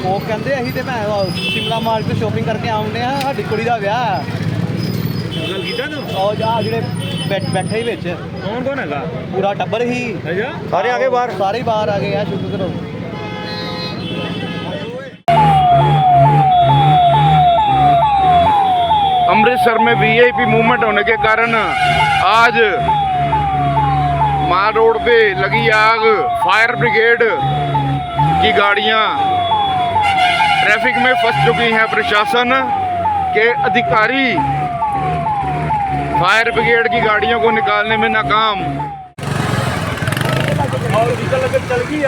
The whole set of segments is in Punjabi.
ਉਹ ਕਹਿੰਦੇ ਅਸੀਂ ਤੇ ਮੈਂ ਉਹ ਸ਼ਿਮਲਾ ਮਾਰਕੀਟ ਸ਼ੋਪਿੰਗ ਕਰਕੇ ਆਉਂਦੇ ਆ ਸਾਡੀ ਕੁੜੀ ਦਾ ਵਿਆਹ ਹੈ ਗੱਲ ਕੀਤਾ ਤੂੰ ਉਹ ਜਾ ਜਿਹੜੇ ਬੈਠ- ਬੈਠੇ ਹੀ ਵਿੱਚ ਕੌਣ ਕੌਣ ਹੈਗਾ ਪੂਰਾ ਟੱਬਰ ਹੀ ਅੱਛਾ ਸਾਰੇ ਆ ਗਏ ਬਾਹਰ ਸਾਰੇ ਹੀ ਬਾਹਰ ਆ ਗਏ ਆ ਸ਼ੁਕਰ ਕਰੋ अमृतसर में वीआईपी मूवमेंट होने के कारण आज माल रोड पे लगी आग फायर ब्रिगेड की गाड़ियां ट्रैफ़िक में फंस चुकी है प्रशासन के अधिकारी। फायर ब्रिगेड की गाड़ियों को निकालने में नाकाम। और चल गई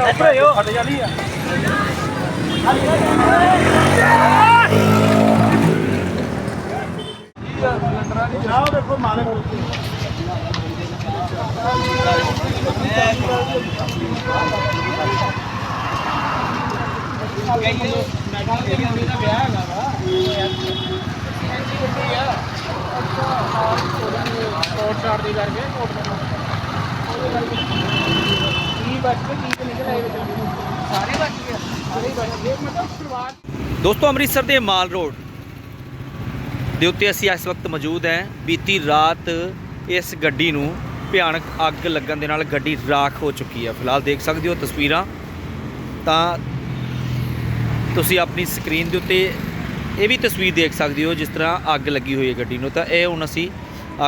ਦੋਸਤੋ ਅੰਮ੍ਰਿਤਸਰ ਦੇ ਮਾਲ ਰੋਡ ਦੇ ਉੱਤੇ ਅਸੀਂ ਇਸ ਵਕਤ ਮੌਜੂਦ ਹਾਂ। ਬੀਤੀ ਰਾਤ ਇਸ ਗੱਡੀ ਨੂੰ ਭਿਆਨਕ ਅੱਗ ਲੱਗਣ ਦੇ ਨਾਲ ਗੱਡੀ ਰਾਖ ਹੋ ਚੁੱਕੀ ਹੈ। ਫਿਲਹਾਲ ਦੇਖ ਸਕਦੇ ਹੋ ਤਸਵੀਰਾਂ। ਤਾਂ ਤੁਸੀਂ ਆਪਣੀ ਸਕਰੀਨ ਦੇ ਉੱਤੇ ਇਹ ਵੀ ਤਸਵੀਰ ਦੇਖ ਸਕਦੇ ਹੋ, ਜਿਸ ਤਰ੍ਹਾਂ ਅੱਗ ਲੱਗੀ ਹੋਈ ਹੈ ਗੱਡੀ ਨੂੰ। ਤਾਂ ਇਹ ਹੁਣ ਅਸੀਂ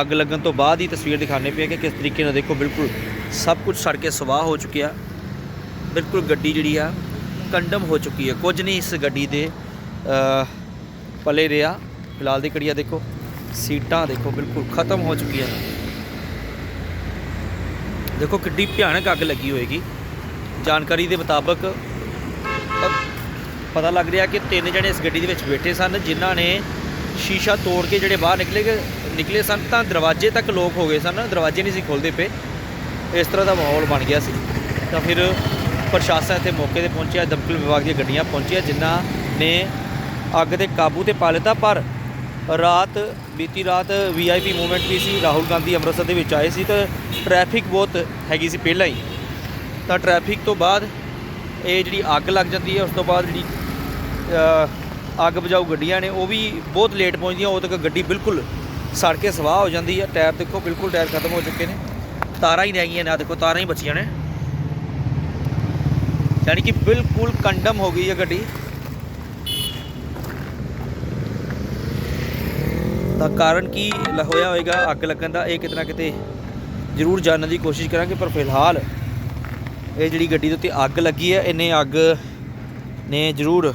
ਅੱਗ ਲੱਗਣ ਤੋਂ ਬਾਅਦ ਹੀ ਤਸਵੀਰ ਦਿਖਾਣੇ ਪਏ ਕਿ ਕਿਸ ਤਰੀਕੇ ਨਾਲ ਦੇਖੋ, ਬਿਲਕੁਲ ਸਭ ਕੁਝ ਸੜ ਕੇ ਸਵਾਹ ਹੋ ਚੁੱਕਿਆ ਬਿਲਕੁਲ ਗੱਡੀ ਜਿਹੜੀ ਆ, ਕੰਡਮ ਹੋ ਚੁੱਕੀ ਹੈ। ਕੁਝ ਨਹੀਂ ਇਸ ਗੱਡੀ ਦੇ ਪਲੇ ਰਿਹਾ। ਫਿਲਹਾਲ ਦੀ ਕੜੀਆ ਦੇਖੋ, ਸੀਟਾਂ ਦੇਖੋ, ਬਿਲਕੁਲ ਖਤਮ ਹੋ ਚੁੱਕੀਆਂ ਦੇਖੋ ਕਿੱਡੀ ਭਿਆਨਕ ਅੱਗ ਲੱਗੀ ਹੋਏਗੀ। ਜਾਣਕਾਰੀ ਦੇ ਮੁਤਾਬਕ ਪਤਾ ਲੱਗ ਰਿਹਾ ਕਿ ਤਿੰਨ ਜਣੇ ਇਸ ਗੱਡੀ ਦੇ ਵਿੱਚ ਬੈਠੇ ਸਨ, ਜਿਨ੍ਹਾਂ ਨੇ ਸ਼ੀਸ਼ਾ ਤੋੜ ਕੇ ਜਿਹੜੇ ਬਾਹਰ ਨਿਕਲੇ ਗਏ- ਨਿਕਲੇ ਸਨ ਤਾਂ ਦਰਵਾਜ਼ੇ ਤੱਕ ਲੋਕ ਹੋ ਗਏ ਸਨ, ਦਰਵਾਜ਼ੇ ਨਹੀਂ ਸੀ ਖੁੱਲਦੇ ਪਏ। ਇਸ ਤਰ੍ਹਾਂ ਦਾ ਮਾਹੌਲ ਬਣ ਗਿਆ ਸੀ। ਤਾਂ ਫਿਰ ਪ੍ਰਸ਼ਾਸਨ ਇੱਥੇ ਮੌਕੇ ਤੇ ਪਹੁੰਚਿਆ ਦਮਕਲ ਵਿਭਾਗ ਦੀਆਂ ਗੱਡੀਆਂ ਪਹੁੰਚੀਆਂ, ਜਿਨ੍ਹਾਂ ਨੇ ਅੱਗ ਤੇ ਕਾਬੂ ਤੇ ਪਾ ਲਿੱਤਾ, ਪਰ ਰਾਤ, ਬੀਤੀ ਰਾਤ ਵੀਆਈਪੀ ਮੂਵਮੈਂਟ ਵੀ ਸੀ, ਰਾਹੁਲ ਗਾਂਧੀ ਅੰਮ੍ਰਿਤਸਰ ਦੇ ਵਿੱਚ ਆਏ ਸੀ ਤਾਂ ਟ੍ਰੈਫਿਕ ਬਹੁਤ ਹੈਗੀ ਸੀ ਪਹਿਲਾਂ ਹੀ। ਤਾਂ ਟ੍ਰੈਫਿਕ ਤੋਂ ਬਾਅਦ ਇਹ ਜਿਹੜੀ ਅੱਗ ਲੱਗ ਜਾਂਦੀ ਹੈ, ਉਸ ਤੋਂ ਬਾਅਦ ਜਿਹੜੀ ਅੱਗ ਬੁਝਾਊ ਗੱਡੀਆਂ ਨੇ, ਉਹ ਵੀ ਬਹੁਤ ਲੇਟ ਪਹੁੰਚਦੀਆਂ, ਉਦੋਂ ਤੱਕ ਗੱਡੀ ਬਿਲਕੁਲ ਸੜ ਕੇ ਸਵਾਹ ਹੋ ਜਾਂਦੀ ਹੈ ਟਾਇਰ ਦੇਖੋ, ਬਿਲਕੁਲ ਟਾਇਰ ਖਤਮ ਹੋ ਚੁੱਕੇ ਨੇ। ਤਾਰਾਂ ਹੀ ਰਹਿ ਗਈਆਂ ਨੇ, ਆਹ ਦੇਖੋ, ਤਾਰਾਂ ਹੀ ਬਚੀਆਂ ਨੇ। ਯਾਨੀ ਕਿ ਬਿਲਕੁਲ ਕੰਡਮ ਹੋ ਗਈ ਹੈ ਗੱਡੀ। ਤਾਂ ਕਾਰਨ ਕੀ ਹੋਇਆ ਹੋਵੇਗਾ ਅੱਗ ਲੱਗਣ ਦਾ, ਇਹ ਕਿਤੇ ਨਾ ਕਿਤੇ ਜ਼ਰੂਰ ਜਾਣਨ ਦੀ ਕੋਸ਼ਿਸ਼ ਕਰਾਂਗੇ, ਪਰ ਫਿਲਹਾਲ ਇਹ ਜਿਹੜੀ ਗੱਡੀ ਦੇ ਉੱਤੇ ਅੱਗ ਲੱਗੀ ਹੈ, ਇਹਨੇ ਅੱਗ ਨੇ ਜ਼ਰੂਰ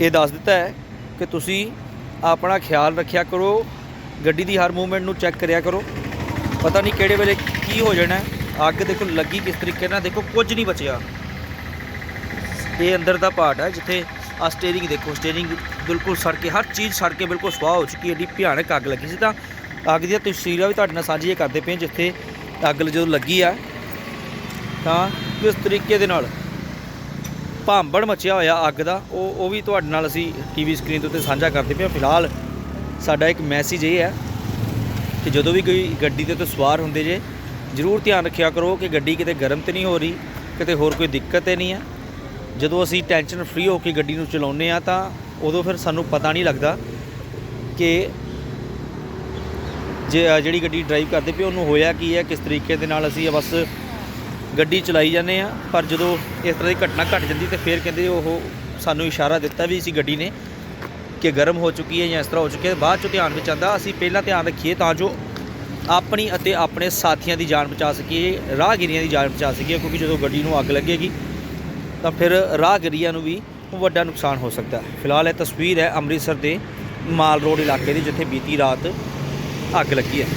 ਇਹ ਦੱਸ ਦਿੱਤਾ ਹੈ ਕਿ ਤੁਸੀਂ ਆਪਣਾ ਖਿਆਲ ਰੱਖਿਆ ਕਰੋ, ਗੱਡੀ ਦੀ ਹਰ ਮੂਵਮੈਂਟ ਨੂੰ ਚੈੱਕ ਕਰਿਆ ਕਰੋ। ਪਤਾ ਨਹੀਂ ਕਿਹੜੇ ਵੇਲੇ ਕੀ ਹੋ ਜਾਣਾ ਅੱਗ ਦੇਖੋ ਲੱਗੀ ਕਿਸ ਤਰੀਕੇ ਨਾਲ, ਦੇਖੋ ਕੁਝ ਨਹੀਂ ਬਚਿਆ। ਇਹ ਅੰਦਰ ਦਾ ਪਾਰਟ ਹੈ, ਜਿੱਥੇ ਆ ਸਟੀਅਰਿੰਗ ਦੇਖੋ ਸਟੀਅਰਿੰਗ ਬਿਲਕੁਲ ਸੜ ਕੇ, ਹਰ ਚੀਜ਼ ਸੜ ਕੇ ਬਿਲਕੁਲ ਸਵਾਹ ਹੋ ਚੁੱਕੀ ਹੈ, ਏਡੀ ਭਿਆਨਕ ਅੱਗ ਲੱਗੀ ਸੀ ਤਾਂ ਅੱਗ ਦੀਆਂ ਤਸਵੀਰਾਂ ਵੀ ਤੁਹਾਡੇ ਨਾਲ ਸਾਂਝੀਆਂ ਕਰਦੇ ਪਏ ਜਿੱਥੇ ਅੱਗ ਜਦੋਂ ਲੱਗੀ ਆ, ਤਾਂ ਕਿਸ ਤਰੀਕੇ ਦੇ ਨਾਲ ਭਾਂਬੜ ਮਚਿਆ ਹੋਇਆ ਅੱਗ ਦਾ, ਉਹ ਉਹ ਵੀ ਤੁਹਾਡੇ ਨਾਲ ਅਸੀਂ ਟੀਵੀ ਸਕਰੀਨ ਦੇ ਉੱਤੇ ਸਾਂਝਾ ਕਰਦੇ ਪਏ ਹਾਂ। ਫਿਲਹਾਲ ਸਾਡਾ ਇੱਕ ਮੈਸੇਜ ਇਹ ਹੈ ਕਿ ਜਦੋਂ ਵੀ ਕੋਈ ਗੱਡੀ ਦੇ ਉੱਤੇ ਸਵਾਰ ਹੁੰਦੇ ਜੇ, ਜ਼ਰੂਰ ਧਿਆਨ ਰੱਖਿਆ ਕਰੋ ਕਿ ਗੱਡੀ ਕਿਤੇ ਗਰਮ ਤੇ ਨਹੀਂ ਹੋ ਰਹੀ, ਕਿਤੇ ਹੋਰ ਕੋਈ ਦਿੱਕਤ ਤੇ ਨਹੀਂ ਹੈ। ਜਦੋਂ ਅਸੀਂ ਟੈਨਸ਼ਨ ਫ੍ਰੀ ਹੋ ਕੇ ਗੱਡੀ ਨੂੰ ਚਲਾਉਂਦੇ ਆ ਤਾਂ ਉਦੋਂ ਫਿਰ ਸਾਨੂੰ ਪਤਾ ਨਹੀਂ ਲੱਗਦਾ ਕਿ ਜੇ ਜਿਹੜੀ ਗੱਡੀ ਡਰਾਈਵ ਕਰਦੇ ਪਏ ਉਹਨੂੰ ਹੋਇਆ ਕੀ ਹੈ, ਕਿਸ ਤਰੀਕੇ ਦੇ ਨਾਲ ਅਸੀਂ ਬਸ ਗੱਡੀ ਚਲਾਈ ਜਾਂਦੇ ਆ ਪਰ ਜਦੋਂ ਇਸ ਤਰ੍ਹਾਂ ਦੀ ਘਟਨਾ ਘਟ ਜਾਂਦੀ ਤੇ ਫਿਰ ਕਹਿੰਦੇ ਉਹ ਸਾਨੂੰ ਇਸ਼ਾਰਾ ਦਿੱਤਾ ਵੀ ਸੀ ਗੱਡੀ ਨੇ ਕਿ ਗਰਮ ਹੋ ਚੁੱਕੀ ਹੈ ਜਾਂ ਇਸ ਤਰ੍ਹਾਂ ਹੋ ਚੁੱਕੀ ਹੈ, ਬਾਅਦ ਚੋਂ ਧਿਆਨ ਵਿੱਚ ਆਉਂਦਾ ਅਸੀਂ ਪਹਿਲਾਂ ਧਿਆਨ ਰੱਖੀਏ ਤਾਂ ਜੋ ਆਪਣੀ ਅਤੇ ਆਪਣੇ ਸਾਥੀਆਂ ਦੀ ਜਾਨ ਬਚਾ ਸਕੀਏ, ਰਾਹਗੀਰੀਆਂ ਦੀ ਜਾਨ ਬਚਾ ਸਕੀਏ, ਕਿਉਂਕਿ ਜਦੋਂ ਗੱਡੀ ਨੂੰ ਅੱਗ ਲੱਗੇਗੀ ਤਾਂ ਫਿਰ ਰਾਹਗੀਰੀਆਂ ਨੂੰ ਵੀ ਵੱਡਾ ਨੁਕਸਾਨ ਹੋ ਸਕਦਾ ਹੈ। ਫਿਲਹਾਲ ਇਹ ਤਸਵੀਰ ਹੈ ਅੰਮ੍ਰਿਤਸਰ ਦੇ ਮਾਲ ਰੋਡ ਇਲਾਕੇ ਦੀ, ਜਿੱਥੇ ਬੀਤੀ ਰਾਤ ਅੱਗ ਲੱਗੀ ਹੈ।